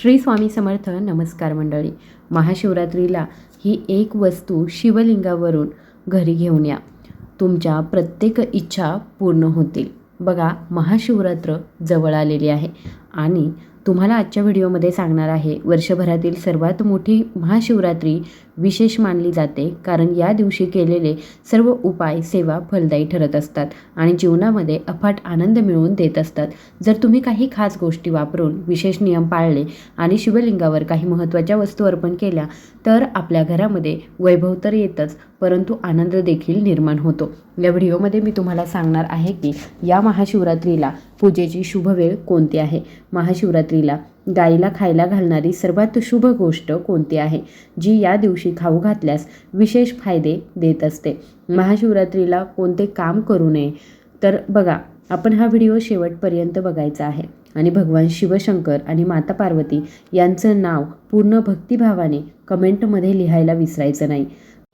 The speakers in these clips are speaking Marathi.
श्री स्वामी समर्थ नमस्कार मंडळी. महाशिवरात्रीला ही एक वस्तू शिवलिंगावरून घरी घेऊन या. तुमच्या प्रत्येक इच्छा पूर्ण होतील. बघा महाशिवरात्र जवळ आलेली आहे. आणि तुम्हाला आजच्या व्हिडिओमध्ये सांगणार आहे वर्षभरातील सर्वात मोठी महाशिवरात्री विशेष मानली जाते कारण या दिवशी केलेले सर्व उपाय सेवा फलदायी ठरत असतात आणि जीवनामध्ये अफाट आनंद मिळवून देत असतात. जर तुम्ही काही खास गोष्टी वापरून विशेष नियम पाळले आणि शिवलिंगावर काही महत्त्वाच्या वस्तू अर्पण केल्या तर आपल्या घरामध्ये वैभव तर येतच परंतु आनंद देखील निर्माण होतो. या व्हिडिओमध्ये मी तुम्हाला सांगणार आहे की या महाशिवरात्रीला पूजेची शुभ वेळ कोणती आहे? महाशिवरात्रीला गाईला खायला घालणारी सर्वात शुभ गोष्ट कोणती आहे? जी या दिवशी खाऊ घातल्यास विशेष फायदे देत असते. महाशिवरात्रीला कोणते काम करू नये? तर बघा आपण हा व्हिडिओ शेवटपर्यंत बघायचा आहे. आणि भगवान शिवशंकर आणि माता पार्वती यांचं नाव पूर्ण भक्तिभावाने कमेंटमध्ये लिहायला विसरायचं नाही.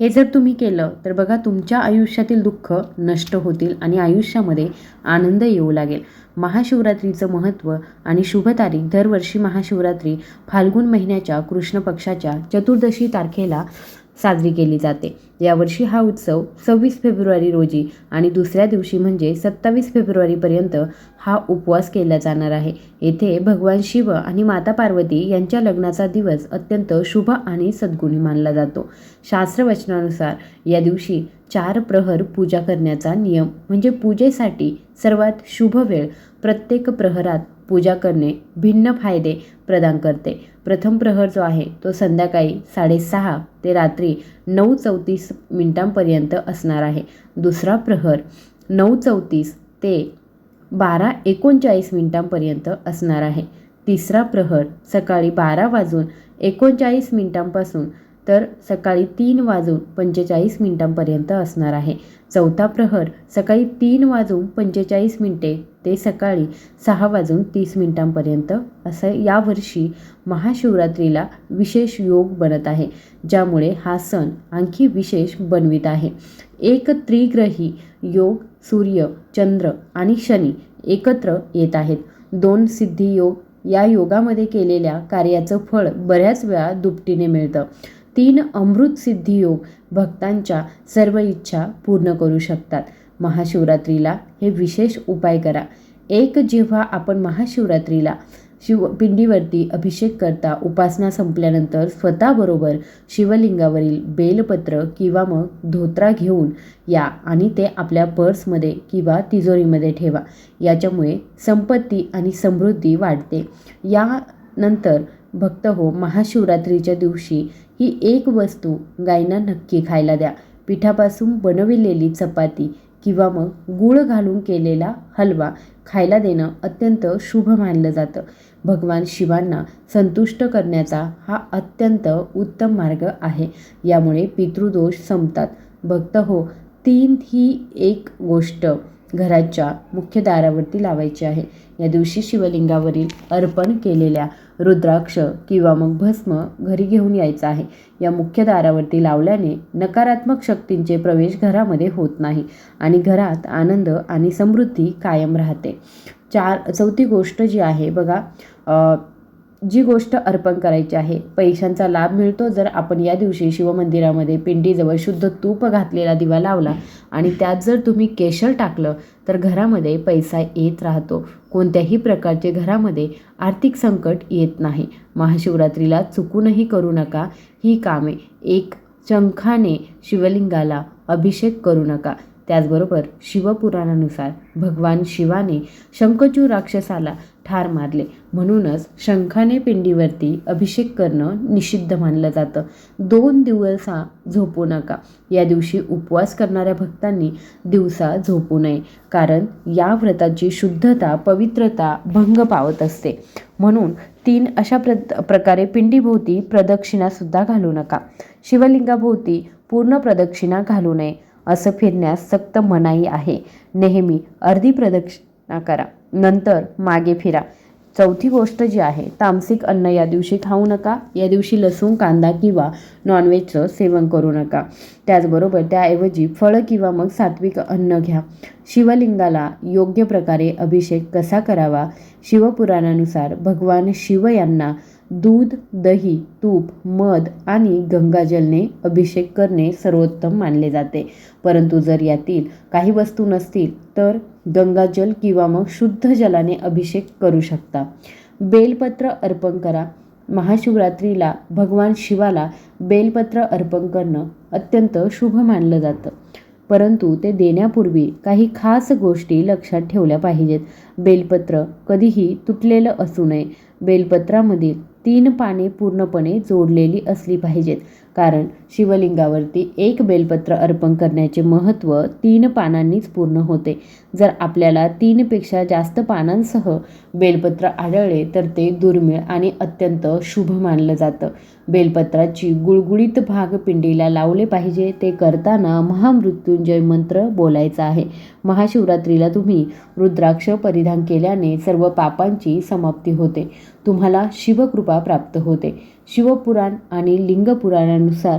हे जर तुम्ही केलं तर बघा तुमच्या आयुष्यातील दुःख नष्ट होतील आणि आयुष्यामध्ये आनंद येऊ लागेल. महाशिवरात्रीचं महत्त्व आणि शुभ तारीख दरवर्षी महाशिवरात्री फाल्गुन महिन्याच्या कृष्ण पक्षाच्या चतुर्दशी तारखेला साजरी केली जाते. यावर्षी हा उत्सव सव्वीस फेब्रुवारी रोजी आणि दुसऱ्या दिवशी म्हणजे सत्तावीस फेब्रुवारीपर्यंत हा उपवास केला जाणार आहे. येथे भगवान शिव आणि माता पार्वती यांच्या लग्नाचा दिवस अत्यंत शुभ आणि सद्गुणी मानला जातो. शास्त्रवचनानुसार या दिवशी चार प्रहर पूजा करण्याचा नियम म्हणजे पूजेसाठी सर्वात शुभ वेळ प्रत्येक प्रहरात पूजा करणे भिन्न फायदे प्रदान करते. प्रथम प्रहर जो आहे तो संध्याकाळी साडेसहा ते रात्री नऊ चौतीस मिनिटांपर्यंत असणार आहे. दुसरा प्रहर नऊ चौतीस ते बारा एकोणचाळीस मिनिटांपर्यंत असणार आहे. तिसरा प्रहर सकाळी बारा वाजून एकोणचाळीस मिनिटांपासून तर सकाळी तीन वाजून पंचेचाळीस मिनिटांपर्यंत असणार आहे. चौथा प्रहर सकाळी तीन वाजून पंचेचाळीस मिनिटे ते सकाळी सहा वाजून तीस मिनिटांपर्यंत असं यावर्षी महाशिवरात्रीला विशेष योग बनत आहे ज्यामुळे हा सण आणखी विशेष बनवित आहे. एक त्रिग्रही योग सूर्य चंद्र आणि शनी एकत्र येत आहेत. दोन सिद्धी योग या योगामध्ये केलेल्या कार्याचं फळ बऱ्याच वेळा दुपटीने मिळतं. तीन अमृत सिद्धी योग भक्तांच्या सर्व इच्छा पूर्ण करू शकतात. महाशिवरात्रीला हे विशेष उपाय करा. एक जेव्हा आपण महाशिवरात्रीला शिव पिंडीवरती अभिषेक करता उपासना संपल्यानंतर स्वतःबरोबर शिवलिंगावरील बेलपत्र किंवा मग धोत्रा घेऊन या आणि ते आपल्या पर्समध्ये किंवा तिजोरीमध्ये ठेवा. याच्यामुळे संपत्ती आणि समृद्धी वाढते. यानंतर भक्त हो महाशिवरात्रीच्या दिवशी ही एक वस्तू गायींना नक्की खायला द्या. पिठापासून बनविलेली चपाती किंवा मग गूळ घालून केलेला हलवा खायला देणं अत्यंत शुभ मानलं जातं. भगवान शिवांना संतुष्ट करण्याचा हा अत्यंत उत्तम मार्ग आहे. यामुळे पितृदोष संपतात. भक्त हो तीन ही एक गोष्ट. घराच्या मुख्य दारावरती लावायची आहे. या दिवशी शिवलिंगावरील अर्पण केलेल्या रुद्राक्ष किंवा मग भस्म घरी घेऊन यायचं आहे. या मुख्य दारावरती लावल्याने नकारात्मक शक्तींचे प्रवेश घरामध्ये होत नाही आणि घरात आनंद आणि समृद्धी कायम राहते. चार चौथी गोष्ट जी आहे बघा जी गोष्ट अर्पण करायची आहे पैशांचा लाभ मिळतो जर आपण या दिवशी शिवमंदिरामध्ये पिंडीजवळ शुद्ध तूप घातलेला दिवा लावला आणि त्यात जर तुम्ही केशर टाकलं तर घरामध्ये पैसा येत राहतो. कोणत्याही प्रकारचे घरामध्ये आर्थिक संकट येत नाही. महाशिवरात्रीला चुकूनही करू नका. ही कामे एक शंखाने शिवलिंगाला अभिषेक करू नका. त्याचबरोबर शिवपुराणानुसार भगवान शिवाने शंखचूर राक्षसाला ठार मारले. म्हणूनच शंखाने पिंडीवरती अभिषेक करणं निषिद्ध मानलं जातं. दोन दिवसा झोपू नका. या दिवशी उपवास करणाऱ्या भक्तांनी दिवसा झोपू नये. कारण या व्रताची शुद्धता पवित्रता भंग पावत असते. म्हणून तीन अशा प्र प्रकारे पिंडीभोवती प्रदक्षिणासुद्धा घालू नका. शिवलिंगाभोवती पूर्ण प्रदक्षिणा घालू नये. असं फिरण्यास सक्त मनाई आहे. नेहमी अर्धी प्रदक्षिणा करा. नंतर मागे फिरा. चौथी गोष्ट जी आहे तामसिक अन्न या दिवशी खाऊ नका. या दिवशी लसूण कांदा किंवा नॉनव्हेजचं सेवन करू नका. त्याचबरोबर त्याऐवजी फळं किंवा मग सात्विक अन्न घ्या. शिवलिंगाला योग्य प्रकारे अभिषेक कसा करावा? शिवपुराणानुसार भगवान शिव यांना दूध दही तूप मध आणि गंगाजलने अभिषेक करणे सर्वोत्तम मानले जाते. परंतु जर यातील काही वस्तू नसतील तर गंगाजल किंवा मग शुद्ध जलाने अभिषेक करू शकता. बेलपत्र अर्पण करा. महाशिवरात्रीला भगवान शिवाला बेलपत्र अर्पण करणं अत्यंत शुभ मानलं जातं. परंतु ते देण्यापूर्वी काही खास गोष्टी लक्षात ठेवल्या पाहिजेत. बेलपत्र कधीही तुटलेलं असू नये. बेलपत्रामधील तीन पाने पूर्णपणे जोडलेली असली पाहिजेत. कारण शिवलिंगावरती एक बेलपत्र अर्पण करण्याचे महत्त्व तीन पानांनीच पूर्ण होते. जर आपल्याला तीनपेक्षा जास्त पानांसह बेलपत्र आढळले तर ते दुर्मिळ आणि अत्यंत शुभ मानलं जातं. बेलपत्राची गुळगुळीत भाग पिंडीला लावले पाहिजे ते करताना महामृत्युंजय मंत्र बोलायचा आहे. महाशिवरात्रीला तुम्ही रुद्राक्ष परिधान केल्याने सर्व पापांची समाप्ती होते. तुम्हाला शिवकृपा प्राप्त होते. शिवपुराण आणि लिंगपुराणानुसार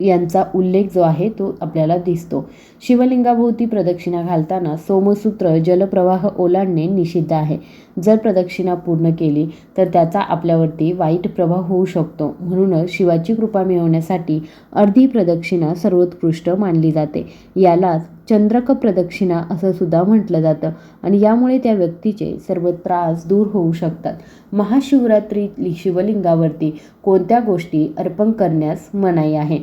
यांचा उल्लेख जो आहे तो आपल्याला दिसतो. शिवलिंगाभोवती प्रदक्षिणा घालताना सोमसूत्र जलप्रवाह ओलांडणे निषिद्ध आहे. जर प्रदक्षिणा पूर्ण केली तर त्याचा आपल्यावरती वाईट प्रभाव होऊ शकतो. म्हणूनच शिवाची कृपा मिळवण्यासाठी अर्धी प्रदक्षिणा सर्वोत्कृष्ट मानली जाते. यालाच चंद्रक प्रदक्षिणा असं सुद्धा म्हटलं जातं आणि यामुळे त्या व्यक्तीचे सर्व त्रास दूर होऊ शकतात. महाशिवरात्री शिवलिंगावरती कोणत्या गोष्टी अर्पण करण्यास मनाई आहे?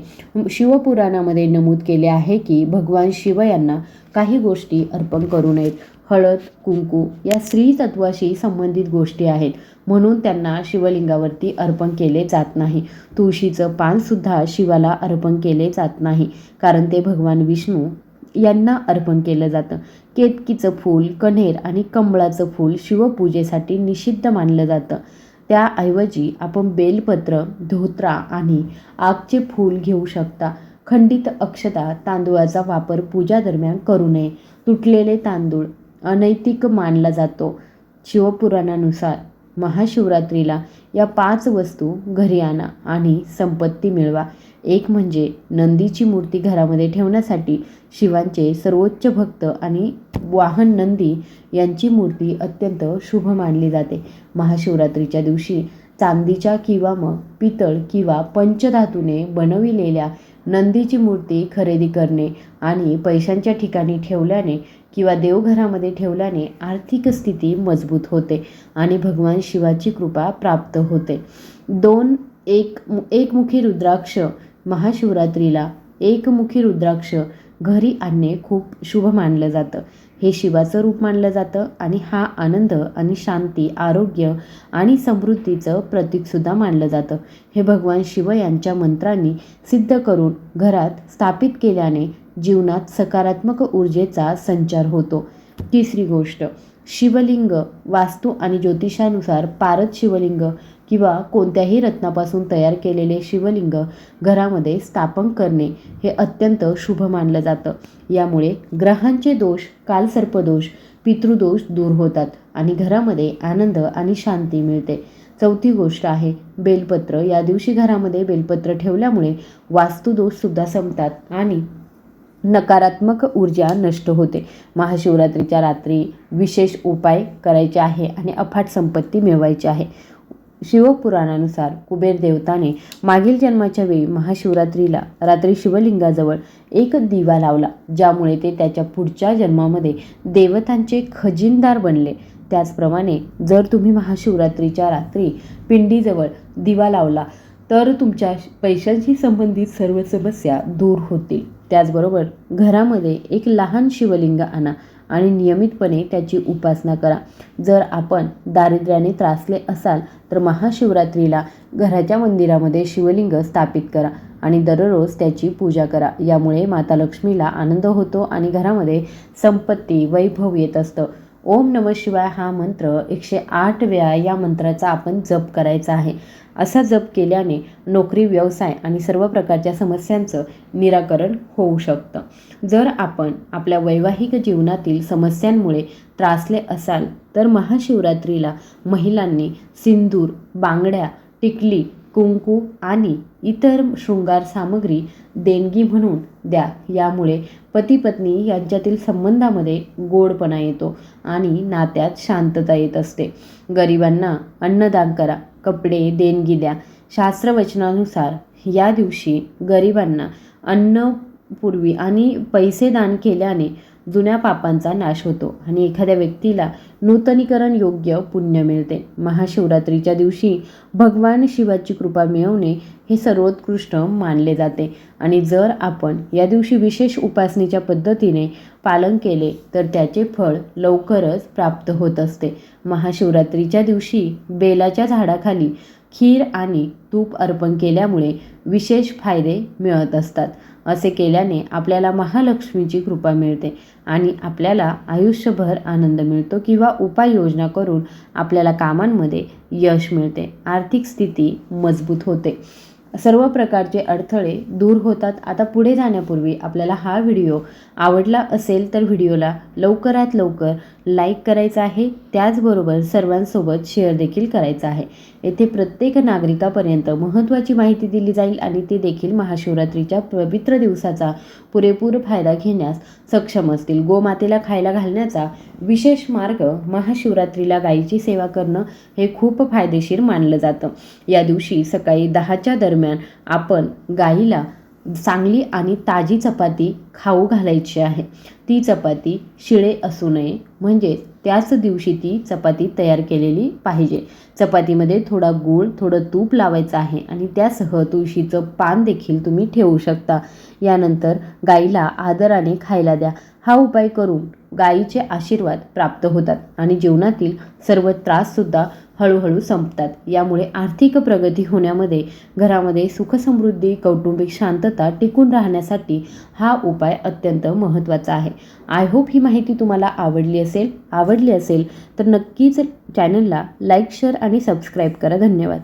शिवपुराणामध्ये नमूद केले आहे की भगवान शिव यांना काही गोष्टी अर्पण करू नयेत. हळद कुंकू या स्त्री तत्वाशी संबंधित गोष्टी आहेत. म्हणून त्यांना शिवलिंगावरती अर्पण केले जात नाही. तुळशीचं पानसुद्धा शिवाला अर्पण केले जात नाही. कारण ते भगवान विष्णू यांना अर्पण केलं जातं. केतकीचं फूल कण्हेर आणि कमळाचं फूल शिवपूजेसाठी निषिद्ध मानलं जातं. त्याऐवजी आपण बेलपत्र धोत्रा आणि आगचे फूल घेऊ शकता. खंडित अक्षता तांदूळाचा वापर पूजा दरम्यान करू नये. तुटलेले तांदूळ अनैतिक मानला जातो. शिवपुराणानुसार महाशिवरात्रीला या पाच वस्तू घरी आणा आणि संपत्ती मिळवा. एक म्हणजे नंदीची मूर्ती घरामध्ये ठेवण्यासाठी शिवांचे सर्वोच्च भक्त आणि वाहन नंदी यांची मूर्ती अत्यंत शुभ मानली जाते. महाशिवरात्रीच्या दिवशी चांदीच्या किंवा मग पितळ किंवा पंचधातूने बनविलेल्या नंदीची मूर्ती खरेदी करणे आणि पैशांच्या ठिकाणी ठेवल्याने किंवा देवघरामध्ये ठेवल्याने आर्थिक स्थिती मजबूत होते आणि भगवान शिवाची कृपा प्राप्त होते. दोन एक एकमुखी रुद्राक्ष महाशिवरात्रीला एकमुखी रुद्राक्ष घरी आणणे खूप शुभ मानलं जातं. हे शिवाचं रूप मानलं जातं आणि हा आनंद आणि शांती आरोग्य आणि समृद्धीचं प्रतीकसुद्धा मानलं जातं. हे भगवान शिव यांच्या मंत्रांनी सिद्ध करून घरात स्थापित केल्याने जीवनात सकारात्मक ऊर्जेचा संचार होतो. तिसरी गोष्ट शिवलिंग वास्तू आणि ज्योतिषानुसार पारद शिवलिंग किंवा कोणत्याही रत्नापासून तयार केलेले शिवलिंग घरामध्ये स्थापन करणे हे अत्यंत शुभ मानलं जातं. यामुळे ग्रहांचे दोष कालसर्पदोष पितृदोष दूर होतात आणि घरामध्ये आनंद आणि शांती मिळते. चौथी गोष्ट आहे बेलपत्र. या दिवशी घरामध्ये बेलपत्र ठेवल्यामुळे वास्तुदोषसुद्धा संपतात आणि नकारात्मक ऊर्जा नष्ट होते. महाशिवरात्रीच्या रात्री विशेष उपाय करायचे आहे आणि अफाट संपत्ती मिळवायची आहे. शिवपुराणानुसार कुबेर देवताने मागील जन्माच्या वेळी महाशिवरात्रीला रात्री शिवलिंगाजवळ एक दिवा लावला ज्यामुळे ते त्याच्या पुढच्या जन्मामध्ये देवतांचे खजिनदार बनले. त्याचप्रमाणे जर तुम्ही महाशिवरात्रीच्या रात्री पिंडीजवळ दिवा लावला तर तुमच्या पैशांशी संबंधित सर्व समस्या दूर होतील. त्याचबरोबर घरामध्ये एक लहान शिवलिंग आणा आणि नियमितपणे त्याची उपासना करा. जर आपण दारिद्र्याने त्रासले असाल तर महाशिवरात्रीला घराच्या मंदिरामध्ये शिवलिंग स्थापित करा आणि दररोज त्याची पूजा करा. यामुळे माता लक्ष्मीला आनंद होतो आणि घरामध्ये संपत्ती वैभव येत असतं. ओम नम शिवाय हा मंत्र एकशे आठ वेळा या मंत्राचा आपण जप करायचा आहे. असा जप केल्याने नोकरी व्यवसाय आणि सर्व प्रकारच्या समस्यांचं निराकरण होऊ शकतं. जर आपण आपल्या वैवाहिक जीवनातील समस्यांमुळे त्रासले असाल तर महाशिवरात्रीला महिलांनी सिंदूर बांगड्या टिकली कुंकू आणि इतर शृंगार सामग्री देणगी म्हणून द्या. यामुळे पती पत्नी यांच्यातील संबंधामध्ये गोडपणा येतो आणि नात्यात शांतता येत असते. गरिबांना अन्नदान करा कपडे देणगी द्या शास्त्रवचनानुसार या दिवशी गरिबांना अन्न पूर्वी आणि पैसे दान केल्याने जुन्या पापांचा नाश होतो आणि एखाद्या व्यक्तीला नूतनीकरण योग्य पुण्य मिळते. महाशिवरात्रीच्या दिवशी भगवान शिवाची कृपा मिळवणे हे सर्वोत्कृष्ट मानले जाते. आणि जर आपण या दिवशी विशेष उपासनेच्या पद्धतीने पालन केले तर त्याचे फळ लवकरच प्राप्त होत असते. महाशिवरात्रीच्या दिवशी बेलाच्या झाडाखाली खीर आणि तूप अर्पण केल्यामुळे विशेष फायदे मिळत असतात. असे केल्याने आपल्याला महालक्ष्मीची कृपा मिळते आणि आपल्याला आयुष्यभर आनंद मिळतो किंवा उपाययोजना करून आपल्याला कामांमध्ये यश मिळते. आर्थिक स्थिती मजबूत होते. सर्व प्रकारचे अडथळे दूर होतात. आता पुढे जाण्यापूर्वी आपल्याला हा व्हिडिओ आवडला असेल तर व्हिडिओला लवकरात लवकर लाईक करायचा आहे. त्याचबरोबर सर्वांसोबत शेअर देखील करायचं आहे. येथे प्रत्येक नागरिकापर्यंत महत्त्वाची माहिती दिली जाईल आणि ते देखील महाशिवरात्रीच्या पवित्र दिवसाचा पुरेपूर फायदा घेण्यास सक्षम असतील. गोमातेला खायला घालण्याचा विशेष मार्ग महाशिवरात्रीला गायीची सेवा करणं हे खूप फायदेशीर मानलं जातं. या दिवशी सकाळी दहाच्या दरम्यान आपण गाईला चांगली आणि ताजी चपाती खाऊ घालायची आहे. ती चपाती शिळे असू नये म्हणजे त्याच दिवशी ती चपाती तयार केलेली पाहिजे. चपातीमध्ये थोडा गूळ थोडं तूप लावायचं आहे आणि त्यासह तुळशीचं पान देखील तुम्ही ठेवू शकता. यानंतर गाईला आदराने खायला द्या. हा उपाय करून गायीचे आशीर्वाद प्राप्त होतात आणि जीवनातील सर्व त्राससुद्धा हळूहळू संपतात. यामुळे आर्थिक प्रगती होण्यामध्ये घरामध्ये सुखसमृद्धी कौटुंबिक शांतता टिकून राहण्यासाठी हा उपाय अत्यंत महत्त्वाचा आहे. आय होप ही माहिती तुम्हाला आवडली असेल. आवडली असेल तर नक्कीच चॅनलला लाईक शेअर आणि सबस्क्राईब करा. धन्यवाद.